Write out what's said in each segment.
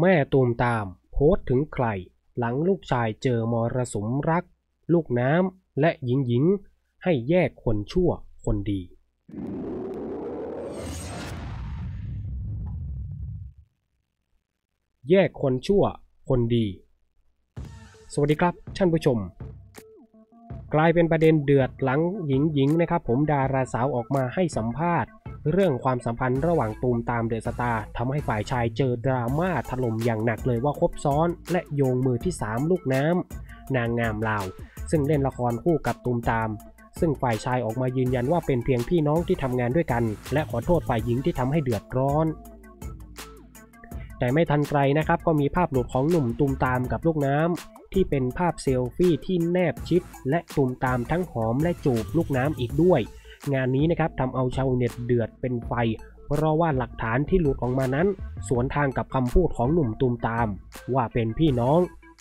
แม่ตูมตาม โพสต์ถึงใคร หลังลูกชายเจอมรสุมรัก ลูกน้ำและหญิงหญิง ให้แยกคนชั่วคนดี แยกคนชั่วคนดี สวัสดีครับท่านผู้ชม กลายเป็นประเด็นเดือดหลังหญิงหญิงนะครับ ผมดาราสาวออกมาให้สัมภาษณ์ เรื่องความสัมพันธ์ระหว่างตูมตามเดอะสตาร์ทำให้ฝ่ายชายเจอดราม่าถล่มอย่างหนักเลยว่าคบซ้อนและโยงมือที่ 3 ลูกน้ำนางงามลาว ซึ่งเล่นละครคู่กับตูมตาม ซึ่งฝ่ายชายออกมายืนยันว่าเป็นเพียงพี่น้องที่ทำงานด้วยกัน และขอโทษฝ่ายหญิงที่ทำให้เดือดร้อนแต่ไม่ทันไกลนะครับก็มีภาพหลุดของหนุ่มตูมตามกับลูกน้ำที่เป็นภาพเซลฟี่ที่แนบชิด และตูมตามทั้งหอมและจูบลูกน้ำอีกด้วย งานนี้นะครับทำเอาชาวเน็ตเดือดเป็นไฟ เพราะว่าหลักฐานที่หลุดออกมานั้น สวนทางกับคำพูดของหนุ่มตูมตาม ว่าเป็นพี่น้อง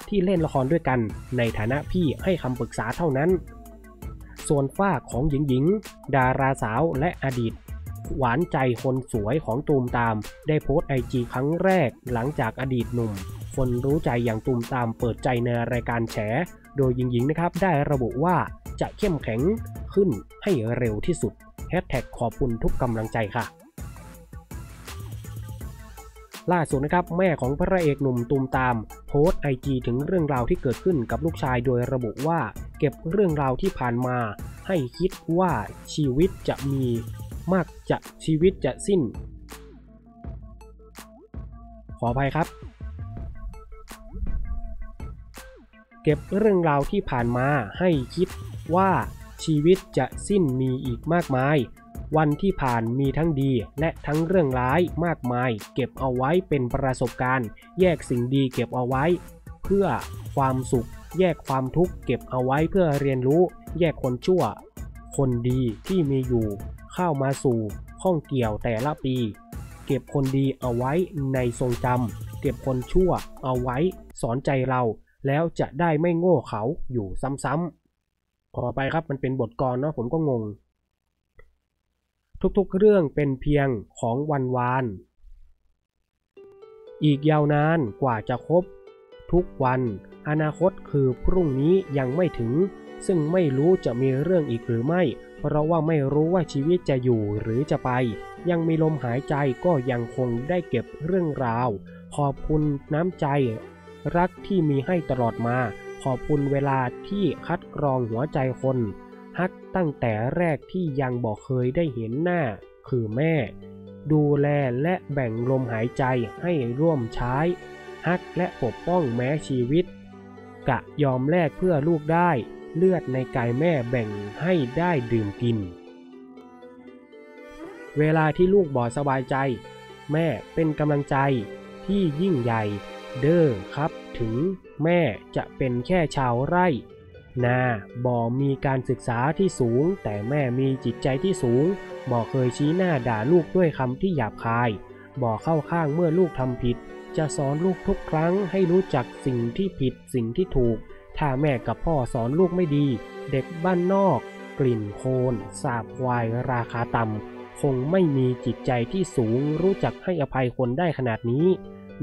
ที่เล่นละครด้วยกัน ในฐานะพี่ให้คำปรึกษาเท่านั้น ส่วนฝ้าของหญิงหญิง ดาราสาวและอดีต หวานใจคนสวยของตูมตาม ได้โพสต์ไอจีครั้งแรกหลังจากอดีตหนุ่ม คนรู้ใจอย่างตูมตามเปิดใจในรายการแฉ โดยหญิงหญิงนะครับได้ระบุว่า จะเข้มแข็งขึ้นให้เร็วที่สุดแฮชแท็กขอบคุณทุกกำลังใจค่ะ ล่าสุดนะครับแม่ของพระเอกหนุ่มตูมตาม โพสต์ไอจีถึงเรื่องราวที่เกิดขึ้นกับลูกชายโดยระบุว่า เก็บเรื่องราวที่ผ่านมา ให้คิดว่าชีวิตจะมีมากจะชีวิตจะสิ้น ขออภัยครับ เก็บเรื่องราวที่ผ่านมาให้คิดว่าชีวิตจะสิ้นมีอีกมากมาย วันที่ผ่านมีทั้งดีและทั้งเรื่องร้ายมากมาย เก็บเอาไว้เป็นประสบการณ์ แยกสิ่งดีเก็บเอาไว้ เพื่อความสุข แยกความทุกข์เก็บเอาไว้เพื่อเรียนรู้ แยกคนชั่ว คนดีที่มีอยู่ เข้ามาสู่ข้องเกี่ยวแต่ละปี เก็บคนดีเอาไว้ในทรงจำเก็บคนชั่วเอาไว้สอนใจเรา แล้วจะได้ไม่โง่เขาอยู่ซ้ำๆขอไปครับมันเป็นบทกรเนาะผมก็งง ทุกๆเรื่องเป็นเพียงของวันวาน อีกยาวนานกว่าจะครบทุกวัน อนาคตคือพรุ่งนี้ยังไม่ถึง ซึ่งไม่รู้จะมีเรื่องอีกหรือไม่ เพราะว่าไม่รู้ว่าชีวิตจะอยู่หรือจะไป ยังมีลมหายใจก็ยังคงได้เก็บเรื่องราว ขอบคุณน้ำใจ รักที่มีให้ตลอดมา ขอบคุณเวลาที่คัดกรองหัวใจคนฮักตั้งแต่แรกที่ยังบอกเคยได้เห็นหน้า คือแม่ ดูแลและแบ่งลมหายใจให้ร่วมใช้ฮักและปกป้องแม้ชีวิต กะยอมแลกเพื่อลูกได้ เลือดในกายแม่แบ่งให้ได้ดื่มกิน เวลาที่ลูกบอสบายใจ แม่เป็นกำลังใจที่ยิ่งใหญ่ เด้อครับ ถึงแม่จะเป็นแค่ชาวไร่ นาบ่มีการศึกษาที่สูง แต่แม่มีจิตใจที่สูงบ่เคยชี้หน้าด่าลูกด้วยคำที่หยาบคายบ่เข้าข้างเมื่อลูกทำผิด จะสอนลูกทุกครั้งให้รู้จักสิ่งที่ผิดสิ่งที่ถูก ถ้าแม่กับพ่อสอนลูกไม่ดี เด็กบ้านนอก กลิ่นโคลนสาบควายราคาต่ำคงไม่มีจิตใจที่สูงรู้จักให้อภัยคนได้ขนาดนี้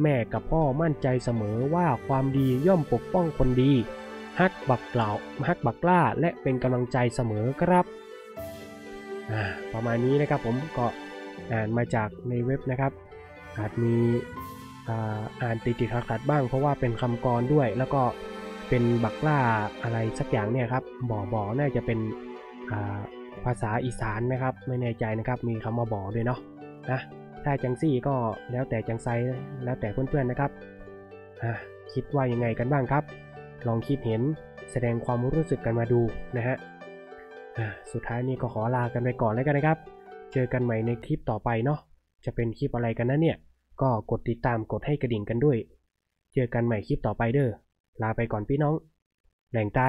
แม่กับพ่อมั่นใจเสมอว่าความดีย่อมปกป้องคนดี ฮักบักกล่าวฮักบักกล้าและเป็นกำลังใจเสมอครับ ประมาณนี้นะครับผมก็อ่านมาจากในเว็บนะครับ อาจมีอ่านติดติดขัดขัดบ้างเพราะว่าเป็นคำกรด้วย แล้วก็เป็นบักกล้าอะไรสักอย่างเนี่ยครับบ่อบ่อน่าจะเป็นภาษาอีสานนะครับ ไม่แน่ใจนะครับ มีคำว่าบ่อด้วยเนาะนะ ถ้าจังซี่ก็แล้วแต่จังไซแล้วแต่เพื่อนๆนะครับคิดว่ายังไงกันบ้างครับ ลองคิดเห็นแสดงความรู้สึกกันมาดูนะฮะสุดท้ายนี้ก็ขอลากันไปก่อนแล้วกันนะครับ เจอกันใหม่ในคลิปต่อไปเนาะจะเป็นคลิปอะไรกันนะเนี่ย ก็กดติดตามกดให้กระดิ่งกันด้วย เจอกันใหม่คลิปต่อไปเด้อลาไปก่อนพี่น้องแหล่งใต้